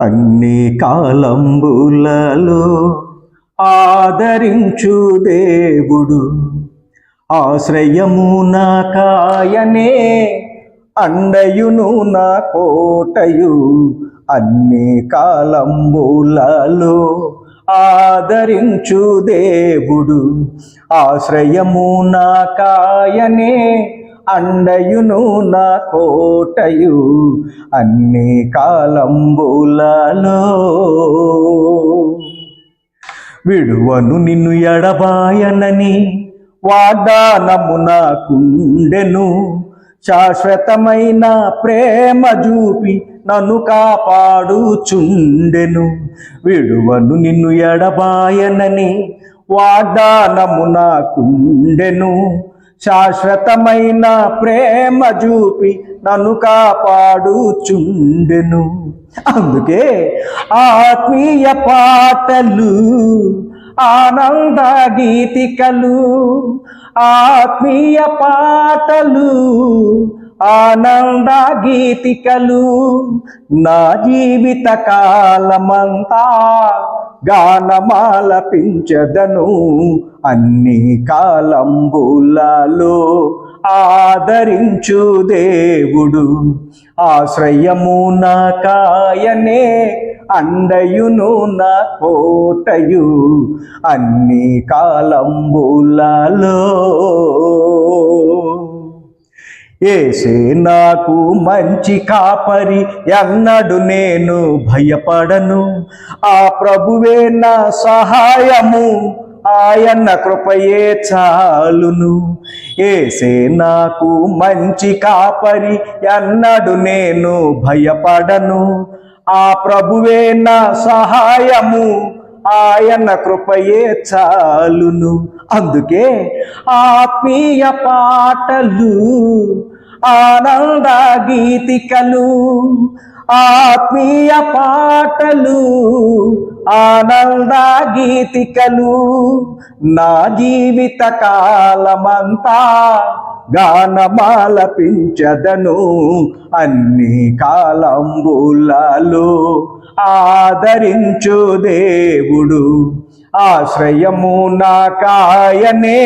అన్ని కాలంబులలో ఆదరించు దేవుడు. ఆశ్రయము నా కాయనే అండయును నా కోటయు. అన్ని కాలంబులలో ఆదరించు దేవుడు. ఆశ్రయము నా కాయనే అండయును నా కోటయు అన్ని కాలంబులలో. విడువను నిన్ను ఎడబాయనని వాగ్దానము నాకుండెను. శాశ్వతమైన ప్రేమ చూపి నన్ను కాపాడుచుండెను. విడువను నిన్ను ఎడబాయనని వాగ్దానము నాకుండెను. శాశ్వతమైన ప్రేమ చూపి నన్ను కాపాడుచుండెను. అందుకే ఆత్మీయ పాటలు ఆనంద గీతికలు ఆత్మీయ పాటలు ఆనంద గీతికలు నా జీవిత కాలమంతా గానమాలపించదను అన్ని కాలంబులలో ఆదరించు దేవుడు. ఆశ్రయము నా కాయనే అండయును నా కోటయు అన్ని కాలంబులలో ఏసే నాకు మంచి కాపరి ఎన్నడు నేను భయపడను. ఆ ప్రభువే నా సహాయము ఆయన కృపయే చాలును. ఏసే నాకు మంచి కాపరి ఎన్నడు నేను భయపడను. ఆ ప్రభువే నా సహాయము ఆయన కృపయే చాలును. అందుకే ఆత్మీయ పాటలు ఆనంద గీతికలు ఆత్మీయ పాటలు ఆనంద గీతికలు నా జీవిత కాలమంతా గానమాలపించదను అన్ని కాలంబులలో. ఆదరించు దేవుడు ఆశ్రయము నా కాయనే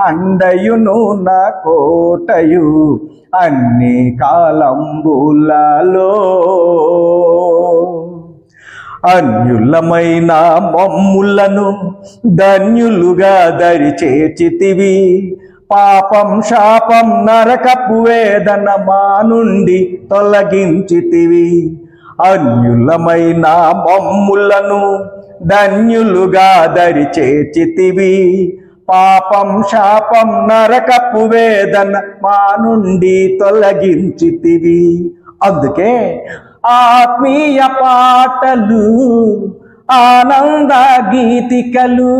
అండయును నా కోటయు అన్ని కాలంబులలో. అన్యులమైన మమ్ములను ధన్యులుగా దరిచేచితివి పాపం శాపం నరకపు వేదన మా నుండి తొలగించితివి. అన్యులమైన మమ్ములను ధన్యులుగా దరిచేచితివి పాపం శాపం నరకపు వేదన మా నుండి తొలగించితివి. అందుకే ఆత్మీయ పాటలు ఆనంద గీతికలు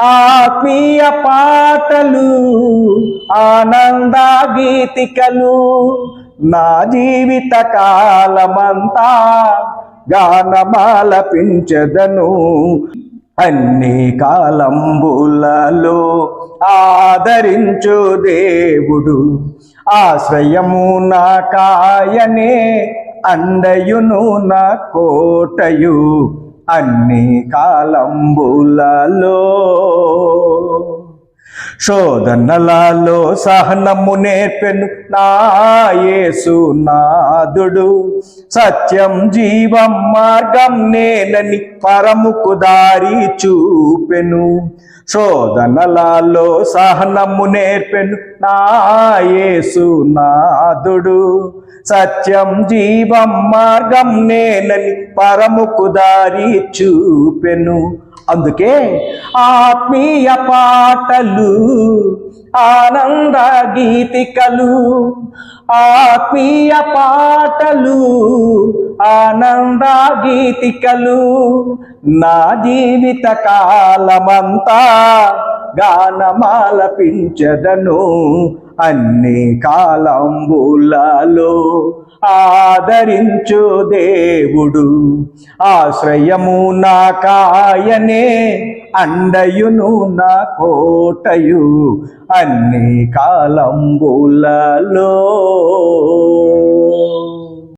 ఆత్మీయ పాటలు ఆనంద గీతికలు నా జీవిత కాలమంతా గానమాలపించదను. అన్ని కాలంబులలో ఆదరించు దేవుడు. ఆశ్రయము నా కాయనే అండయును నా కోటయు. అన్ని కాలంబులలో శోధనలలో సహనము నేర్పెను నా యేసు నాదుడు. సత్యం జీవం మార్గం నేనని పరముకు దారి చూపెను. శోధనలాల్లో సహనము నేర్పెను నా యేసు నాదుడు. సత్యం జీవం మార్గం నేనని పరముకు దారి చూపెను. అందుకే ఆత్మీయ పాటలు ఆనంద గీతికలు ఆత్మీయ పాటలు ఆనంద గీతికలు. నా జీవిత కాలమంతా గానమాలపించదను. అన్ని కాలంబులలో ఆదరించు దేవుడు. ఆశ్రయము నా కాయనే అండయును నా కోటయు. అన్ని కాలంబులలో